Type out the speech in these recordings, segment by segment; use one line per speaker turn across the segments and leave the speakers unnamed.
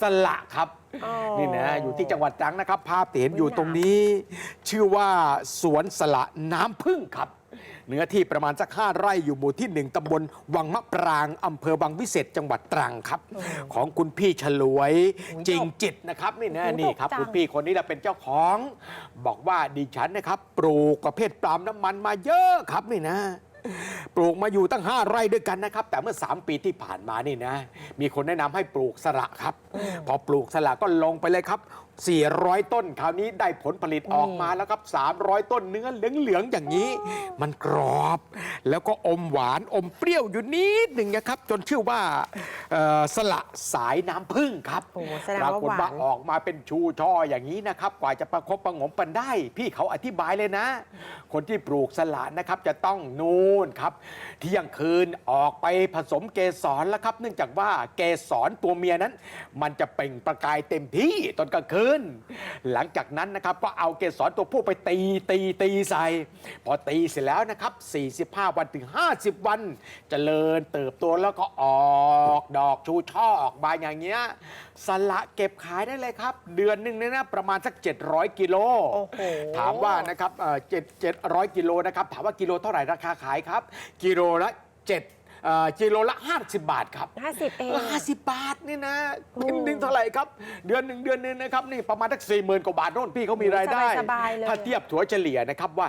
สละครับ
อ๋อ
นี่นะ อยู่ที่จังหวัดตรังนะครับ ภาพที่เห็นอยู่
อุ๊ย
ตรงนี้ ชื่อว่าสวนสละน้ำพึ่งครับ เนื้อที่ประมาณสักห้าไร่อยู่หมู่ที่หนึ่งตำบลวังมะปรางอำเภอวังวิเศษจังหวัดตรังครับ ของคุณพี่ฉลวย
โอ้ย
จริงจิตนะครับนี่นะ
โอ้ย
นี่ครับ
ดกจัง
คุณพี่คนนี้แหละเป็นเจ้าของ บอกว่าดิฉันนะครับ ปลูกประเภทปาล์มน้ำมันมาเยอะครับนี่นะ ปลูกมาอยู่ตั้ง 5 ไร่ด้วยกันนะครับ แต่เมื่อ 3 ปีที่ผ่านมานี่นะ มีคนแนะนำให้ปลูกสละครับ พอปลูกสละก็ลงไปเลยครับ 400 ต้น คราวนี้ได้ผลผลิตออกมาแล้วครับ 300 ต้นเนื้อเหลืองๆอย่างนี้ มันกรอบ แล้วก็อมหวานอมเปรี้ยวอยู่นิดหนึ่งนะครับ จนชื่อว่าเอ่อสละสายน้ำผึ้งครับ
โอ้แสดง
ปรา
ว่าก
ฏ
หวา
ว่านออกมาเป็นชูช่ออย่างนี้นะครับ กว่าจะประคบประหงมปันได้ พี่เขาอธิบายเลยนะ คนที่ปลูกสละนะครับจะต้องนูนครับเที่ยงคืนออกไปผสมเกสรแล้วครับ เนื่องจากว่าเกสรตัวเมียนั้น มันจะเปล่งประกายเต็มที่ตอนกลางคืนหลังจากนั้นนะครับก็เอาเกสรตัวผู้ไปตีตีตีใส่ พอตีเสร็จแล้วนะครับ 45 วันถึง 50 วันจเจริญเติบโตแล้วก็ออกดอกชูช่อออกมาอย่างเงี้ยสละเก็บขายได้เลยครับ เดือนหนึ่งเนี่ยนะประมาณสัก 700 กิโล
โอ้โห
ถามว่านะครับเอ่อเจ็ดเจ็ดร้อยกิโลนะครับถามว่ากิโลเท่าไหร่ราคาขายครับ กิโลละเจ็ด เอ่อกิโลละ 50 บาทครับ
ห้าสิบเอง
ห้าสิบบาทนี่นะ
โอ้
เป็นหนึ่งเท่าไหร่ครับ เดือนหนึ่งเดือนหนึงนะครับนี่ประมาณสักสี่หมื่นกว่าบาทโน่นพี่เขามีรายได้
สบายๆเลย
ถ้าเทียบถัวเฉลี่ยนะครับว่า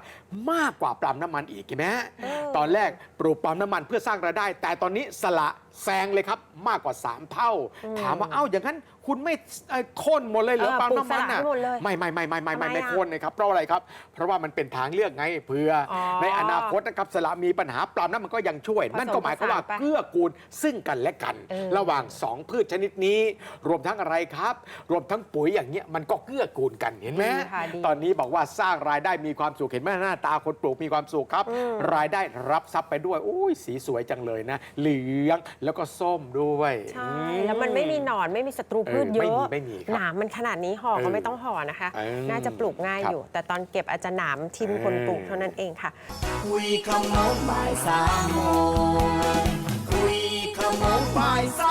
มากกว่าปาล์มน้ำมันอีกเห็นไหมฮะ
เออ
ตอนแรกปลูกปาล์มน้ำมันเพื่อสร้างรายได้ แต่ตอนนี้สละแซงเลยครับมากกว่า 3 เท่า ถามว่าเอ้าอย่างนั้นคุณไม่เอ่อโค่นหมดเลยเหรอ
เออ
ปาล์มน้ำมัน
ปลูกสละให้หมดเลย
ไม่ไม่ไม่ไม่ไม่ไม่
ทำไม
ไม่
อะ
โค่นเลยครับเพราะอะไรครับ เพราะว่ามันเป็นทางเลือกไงเผื่ออ
อ
ในอนาคตนะครับสละมีปัญหาปาล์มน้ำมันก็ยังช่วย
ผสม
นั่นก็หมายความว่า
ผสานไป
เกื้อกูลซึ่งกันและกัน
เออ
ระหว่าง 2 พืชชนิดนี้ รวมทั้งอะไรครับ รวมทั้งปุ๋ยอย่างเงี้ยมันก็เกื้อกูลกันเห็นไหม
ดีค่ะดี
ตอนนี้บอกว่าสร้างรายได้มีความสุขเห็นไหมหน้าตาคนปลูกมีความสุขครับ
อืม
รายได้รับทรัพย์ไปด้วยอุ้ยสีสวยจังเลยนะ เหลืองแล้วก็ส้มด้วย
ใช่แล้วมันไม่มีหนอนไม่มีศัตรูพืช
เยอะ ไม่มีไม่มี
หนามมันขนาดนี้ห่อก็ไม่ต้องห่อนะคะน่าจะปลูกง่ายอยู่ แต่ตอนเก็บอาจจะหนามทิมคนปลูกเท่านั้นเองค่ะ
คุยขมงบายสามคุยขมงบายสา